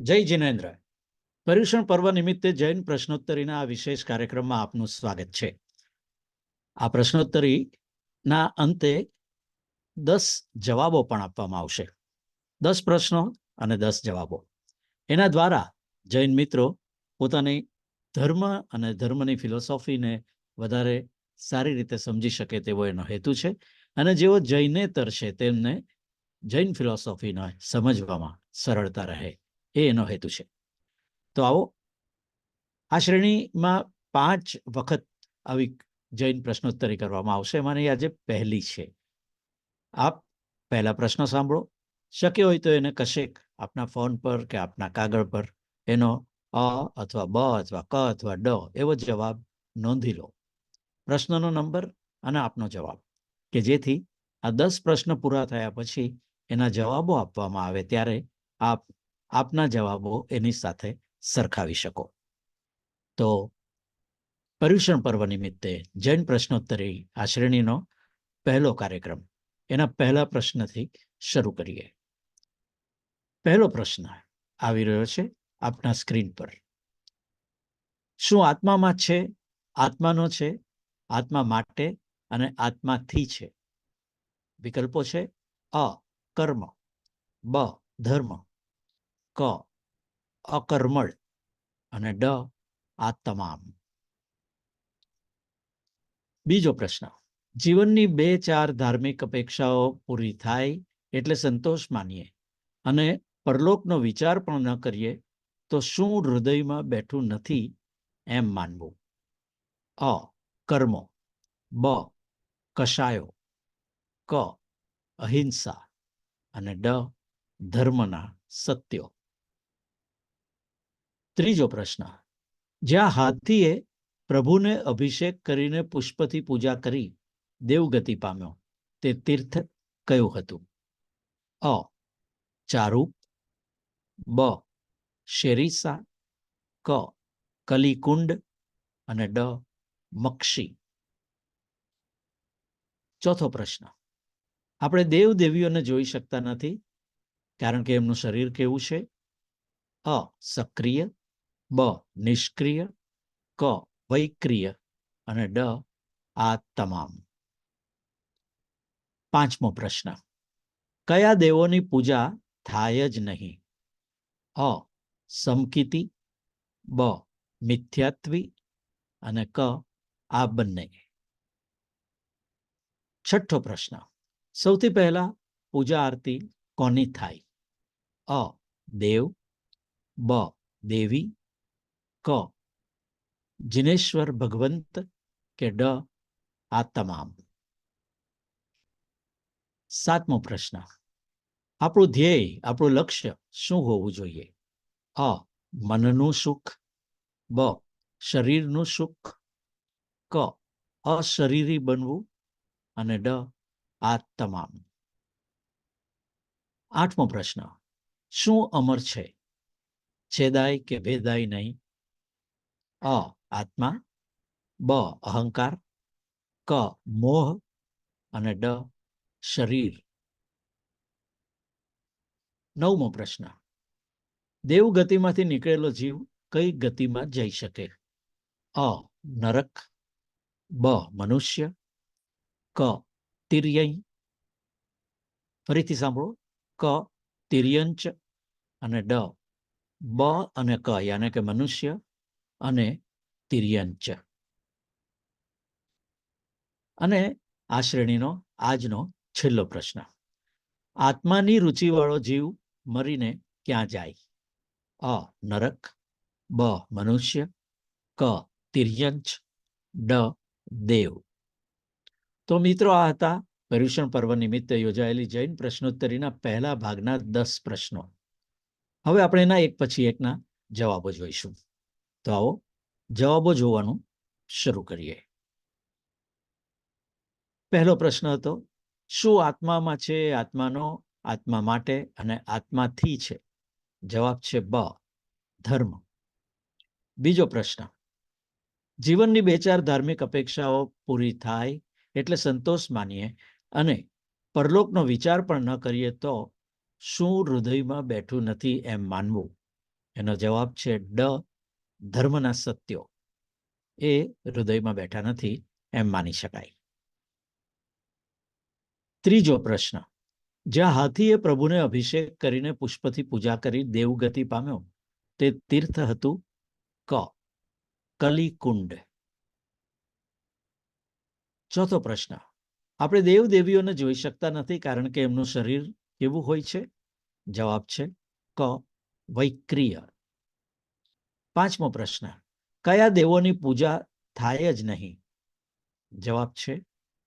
જય જિનેન્દ્ર. પર્યુષણ પર્વ નિમિત્તે જૈન પ્રશ્નોત્તરીના આ વિશેષ કાર્યક્રમમાં આપનું સ્વાગત છે. આ પ્રશ્નોત્તરીના અંતે દસ જવાબો પણ આપવામાં આવશે. દસ પ્રશ્નો અને દસ જવાબો. એના દ્વારા જૈન મિત્રો પોતાની ધર્મ અને ધર્મની ફિલોસોફીને વધારે સારી રીતે સમજી શકે તેવો એનો હેતુ છે અને જેઓ જૈનેતર છે તેમને જૈન ફિલોસોફીને સમજવામાં સરળતા રહે. એ એનો હેતુ છે. તો આવો, આ શ્રેણીમાં પાંચ વખત આવી જૈન પ્રશ્નોત્તરી કરવામાં આવશે. એમાંની આજે પહેલી છે. આપ પહેલા પ્રશ્ન સાંભળો. શક્ય હોય તો એને કશેક આપના ફોન પર કે આપના કાગળ પર એનો અ અથવા બ અથવા ક અથવા ડ એવો જવાબ નોંધી લો. પ્રશ્નનો નંબર અને આપનો જવાબ. કે જેથી આ દસ પ્રશ્ન પૂરા થયા પછી એના જવાબો આપવામાં આવે. ત્યારે આપ આપના જવાબો એની સાથે સરખાવી શકો. તો પર્યુષણ પર્વ નિમિત્તે જૈન પ્રશ્નોત્તરી આ શ્રેણીનો પહેલો કાર્યક્રમ. એના પહેલા પ્રશ્નથી શરૂ કરીએ. પહેલો પ્રશ્ન આવી રહ્યો છે આપના સ્ક્રીન પર. શું આત્મામાં છે? આત્માનો છે, આત્મા માટે અને આત્માથી છે. વિકલ્પો છે અ, કર્મ, બ, ધર્મ. ક, અકર્મળ અને ડ આ તમામ બીજો પ્રશ્ન. જીવનની બે ચાર ધાર્મિક અપેક્ષાઓ પૂરી થાય એટલે સંતોષ માનીએ અને પરલોકનો વિચાર પણ ન કરીએ તો શું હૃદયમાં બેઠું નથી એમ માનવું? અ, કર્મો. બ, કશાયો. ક, અહિંસા. અને ડ, ધર્મના સત્યો. ત્રીજો પ્રશ્ન. જ્યાં હાથીએ પ્રભુને અભિષેક કરીને પુષ્પથી પૂજા કરી, દેવગતિ પામ્યો. તે તીર્થ કયું હતું? અ. ચારૂપ બ. શેરીસા. ક. કલીકુંડ. અને ડ. મક્ષી. ચોથો પ્રશ્ન. આપણે દેવ દેવીઓને જોઈ શકતા નથી, કારણ કે એમનું શરીર કેવું છે? અ. સક્રિય. બ નિષ્ક્રિય, ક વૈક્રિય અને ડ આ તમામ. પાંચમો પ્રશ્ન. કયા દેવોની પૂજા થાય જ નહીં? અ સમકિતિ, બ મિથ્યાત્વી અને ક આ બંને. છઠ્ઠો પ્રશ્ન. સૌથી પહેલા પૂજા આરતી કોની થાય? અ દેવ, બ દેવી ક જિનેશ્વર ભગવંત કે ડ આ તમામ સાતમો પ્રશ્ન આપણું ધ્યેય, આપણું લક્ષ્ય શું હોવું જોઈએ? અ. મનનું સુખ. બ. શરીરનું સુખ. ક. અશરીરી બનવું. અને ડ. આ તમામ. આઠમો પ્રશ્ન. શું અમર છે? છેદાય કે ભેદાય નહીં? અ, આત્મા, બ, અહંકાર, ક, મોહ અને ડ, શરીર. નવમો પ્રશ્ન. દેવ ગતિમાંથી નીકળેલો જીવ કઈ ગતિમાં જઈ શકે? અ, નરક, બ, મનુષ્ય, ક તિર્યય ફરીથી સાંભળો. ક, તિર્યંચ અને ડ. બ અને ક, યાને કે મનુષ્ય અને તિર્યંચ. અને આ શ્રેણીનો આજનો છેલ્લો પ્રશ્ન. આત્માની રુચિવાળો જીવ મરીને ક્યાં જાય? અ. નરક, બ. મનુષ્ય, ક. તિર્યંચ, ડ. દેવ. તો મિત્રો આ હતા પર્યુષણ પર્વ નિમિત્તે યોજાયેલી જૈન પ્રશ્નોત્તરીના પહેલા ભાગના દસ પ્રશ્નો. હવે આપણે એના એક પછી એકના જવાબો જોઈશું. તો આવો જવાબો જોવાનું શરૂ કરીએ. પહેલો પ્રશ્ન હતો, શું આત્મામાં છે? આત્માનો આત્મા માટે અને આત્માથી છે? જવાબ છે બ, ધર્મ. બીજો પ્રશ્ન, જીવનની બે ચાર ધાર્મિક અપેક્ષાઓ પૂરી થાય એટલે સંતોષ માનીએ અને પરલોકનો વિચાર પણ ન કરીએ તો શું હૃદયમાં બેઠું નથી એમ માનવું? એનો જવાબ છે ડ ધર્મના સત્યો એ હૃદયમાં બેઠા નથી એમ માની શકાય. ત્રીજો પ્રશ્ન. જ્યાં હાથીએ પ્રભુને અભિષેક કરીને પુષ્પથી પૂજા કરી દેવગતિ પામ્યો, તે તીર્થ હતું ક. કલિકુંડ. ચોથો પ્રશ્ન. આપણે દેવ દેવીઓને જોઈ શકતા નથી કારણ કે એમનું શરીર કેવું હોય છે? જવાબ છે ક. વૈક્રિય. પાંચમો પ્રશ્ન, કયા દેવોની પૂજા થાય જ નહીં? જવાબ છે,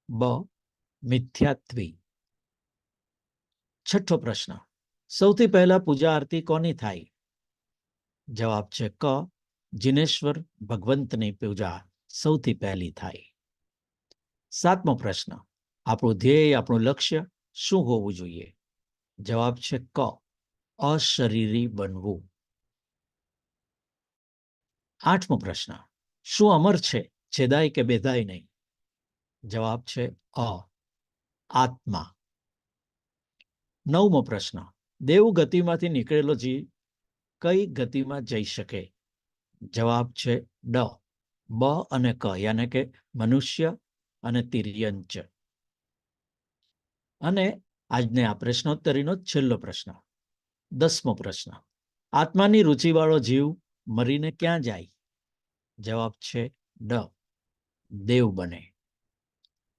બ, મિથ્યાત્વી. છઠ્ઠો પ્રશ્ન, સૌથી પહેલા પૂજા આરતી કોની થાય? જવાબ છે, ક, જિનેશ્વર ભગવંતની પૂજા સૌથી પહેલી થાય. સાતમો પ્રશ્ન, આપણું ધ્યેય, આપણું લક્ષ્ય શું હોવું જોઈએ? જવાબ છે, ક, અશરીરી બનવું. આઠમો પ્રશ્ન. શું અમર છે? છેદાય કે બેદાય નહીં? જવાબ છે અ. આત્મા. નવમો પ્રશ્ન. દેવ ગતિમાંથી નીકળેલો જીવ કઈ ગતિમાં જઈ શકે? જવાબ છે ડ. બ અને ક, યાને કે મનુષ્ય અને તિર્યંચ. અને આજને આ પ્રશ્નોત્તરીનો છેલ્લો પ્રશ્ન. દસમો પ્રશ્ન. આત્માની રુચિવાળો જીવ મરીને ક્યાં જાય? જવાબ છે ડ. દેવ બને.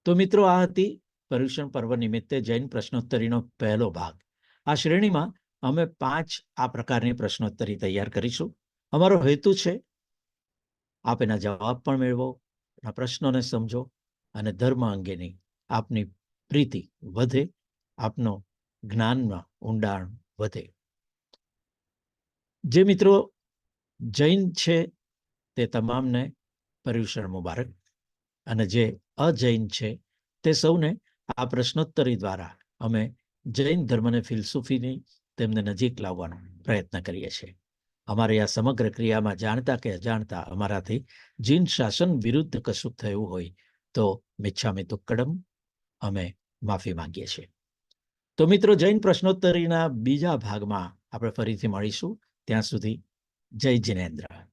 તો મિત્રો આ હતી પર્યુષણ પર્વ નિમિત્તે જૈન પ્રશ્નોત્તરીનો પહેલો ભાગ. આ શ્રેણીમાં અમે પાંચ આ પ્રકારની પ્રશ્નોત્તરી તૈયાર કરીશું. અમારો હેતુ છે આપ એના જવાબ પણ મેળવો, એના પ્રશ્નોને સમજો અને ધર્મ અંગેની આપની પ્રીતિ વધે, આપનો જ્ઞાનમાં ઊંડાણ વધે. જે મિત્રો જૈન છે તે તમામને પર્યુષણ મુબારક. અને જે અજૈન છે તે સૌને આ પ્રશ્નોત્તરી દ્વારા અમે જૈન ધર્મને ફિલસૂફીની તેમને નજીક લાવવાનો પ્રયત્ન કરીએ છીએ. અમારી આ સમગ્ર ક્રિયામાં જાણતા કે અજાણતા અમારાથી જીન શાસન વિરુદ્ધ કશું થયું હોય તો મિચ્છામી તુક્કડમ અમે માફી માંગીએ છીએ. તો મિત્રો, જૈન પ્રશ્નોત્તરીના બીજા ભાગમાં આપણે ફરીથી મળીશું. ત્યાં સુધી જય જિનેન્દ્ર.